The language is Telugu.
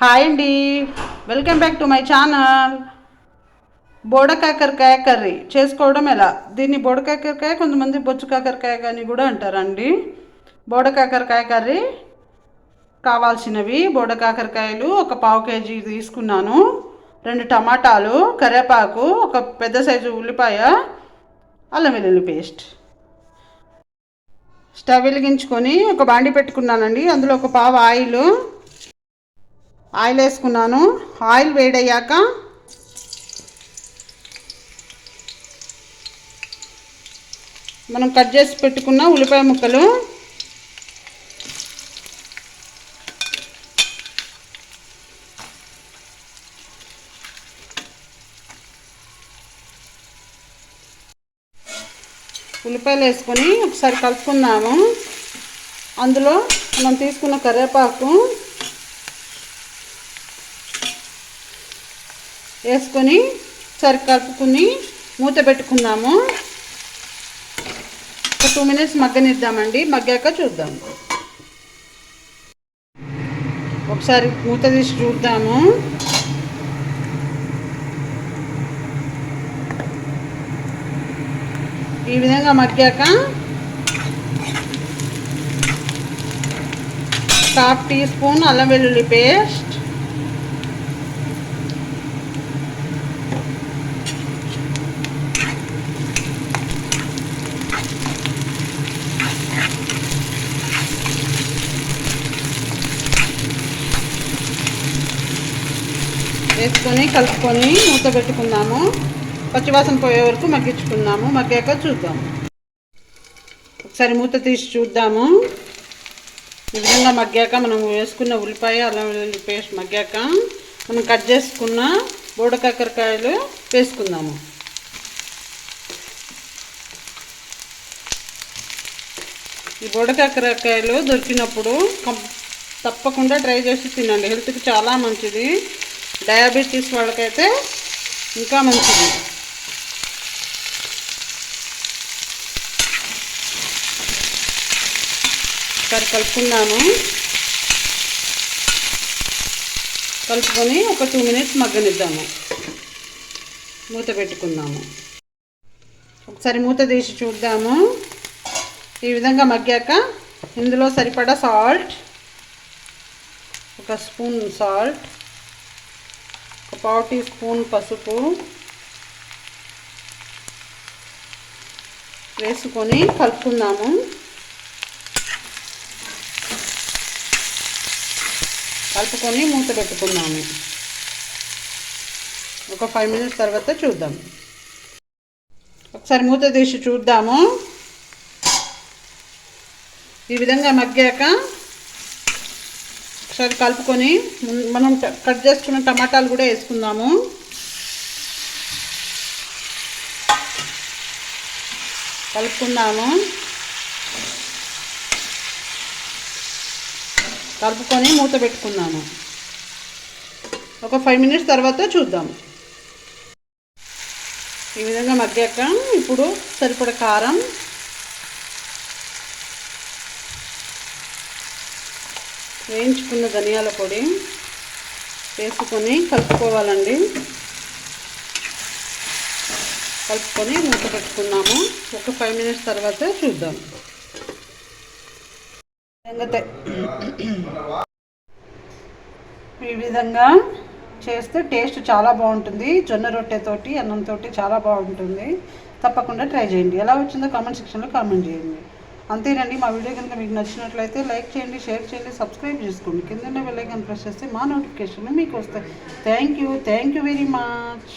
హాయ్ అండి. Welcome back to my channel బోడకాకరకాయ curry చేసుకోవడం ఎలా? దీన్ని బోడ కాకరకాయ కొంతమంది బొచ్చు కాకరకాయ కానీ కూడా అంటారండి. బోడకాకరకాయ కర్రీ కావాల్సినవి బోడ కాకరకాయలు ఒక పావు కేజీ తీసుకున్నాను. రెండు టమాటాలు కరివేపాకు ఒక పెద్ద సైజు ఉల్లిపాయ అల్లం వెల్లుల్లి పేస్ట్. స్టవ్ వెలిగించుకొని ఒక బాండి పెట్టుకున్నానండి. అందులో ఒక పావు ఆయిల్ ఆయిల్ వేసుకున్నాను. ఆయిల్ వేడయ్యాక మనం కట్ చేసి పెట్టుకున్న ఉల్లిపాయ ముక్కలు. ఉల్లిపాయలు వేసుకొని ఒకసారి కలుపుకుందాము. అందులో మనం తీసుకున్న కరివేపాకు వేసుకొని సరి కలుపుకుని మూత పెట్టుకుందాము. ఒక టూ మినిట్స్ మగ్గనిద్దామండి. మగ్గాక చూద్దాం. ఒకసారి మూత తీసి చూద్దాము. ఈ విధంగా మగ్గాక హాఫ్ టీ స్పూన్ అల్లం వెల్లుల్లి పేస్ట్ వేసుకొని కలుపుకొని మూత పెట్టుకుందాము. పచ్చివాసన పోయే వరకు మగ్గించుకుందాము. మగ్గాక చూద్దాము ఒకసారి మూత తీసి చూద్దాము. ఈ విధంగా మగ్గాక మనం వేసుకున్న ఉల్లిపాయ అల్లం వెల్లుల్లి పేస్ట్ మగ్గాక మనం కట్ చేసుకున్న బోడకాకరకాయలు వేసుకుందాము. ఈ బోడకాకరకాయలు దొరికినప్పుడు తప్పకుండా ట్రై చేసి తినండి. హెల్త్కి చాలా మంచిది. డయాబెటీస్ వాళ్ళకైతే ఇంకా మంచిది. ఒకసారి కలుపుకున్నాను కలుపుకొని ఒక టూ మినిట్స్ మగ్గనిద్దాము. మూత పెట్టుకుందాము. ఒకసారి మూత తీసి చూద్దాము. ఈ విధంగా మగ్గాక ఇందులో సరిపడా సాల్ట్ ఒక స్పూన్ సాల్ట్ పావు టీ స్పూన్ పసుపు వేసుకొని కలుపుకుందాము. కలుపుకొని మూత పెట్టుకుందాము. ఒక ఫైవ్ మినిట్స్ తర్వాత చూద్దాం. ఒకసారి మూత తీసి చూద్దాము. ఈ విధంగా మగ్గాక ఒకసారి కలుపుకొని మనం కట్ చేసుకున్న టమాటాలు కూడా వేసుకుందాము. కలుపుకుందాము. కలుపుకొని మూత పెట్టుకుందాము. ఒక ఫైవ్ మినిట్స్ తర్వాత చూద్దాం. ఈ విధంగా మగ్గాక ఇప్పుడు సరిపడ కారం వేయించుకున్న ధనియాల పొడి వేసుకొని కలుపుకోవాలండి. కలుపుకొని మూత పెట్టుకున్నాము. ఒక ఫైవ్ మినిట్స్ తర్వాత చూద్దాం. ఈ విధంగా చేస్తే టేస్ట్ చాలా బాగుంటుంది. జొన్న రొట్టెతోటి అన్నంతో చాలా బాగుంటుంది. తప్పకుండా ట్రై చేయండి. ఎలా వచ్చిందో కామెంట్ సెక్షన్లో కామెంట్ చేయండి. అంతేనండి మా వీడియో కనుక మీకు నచ్చినట్లయితే లైక్ చేయండి షేర్ చేయండి సబ్స్క్రైబ్ చేసుకోండి. కింద వెళ్ళగానే ప్రెస్ చేస్తే మా నోటిఫికేషన్లు మీకు వస్తాయి. Thank you thank you very much.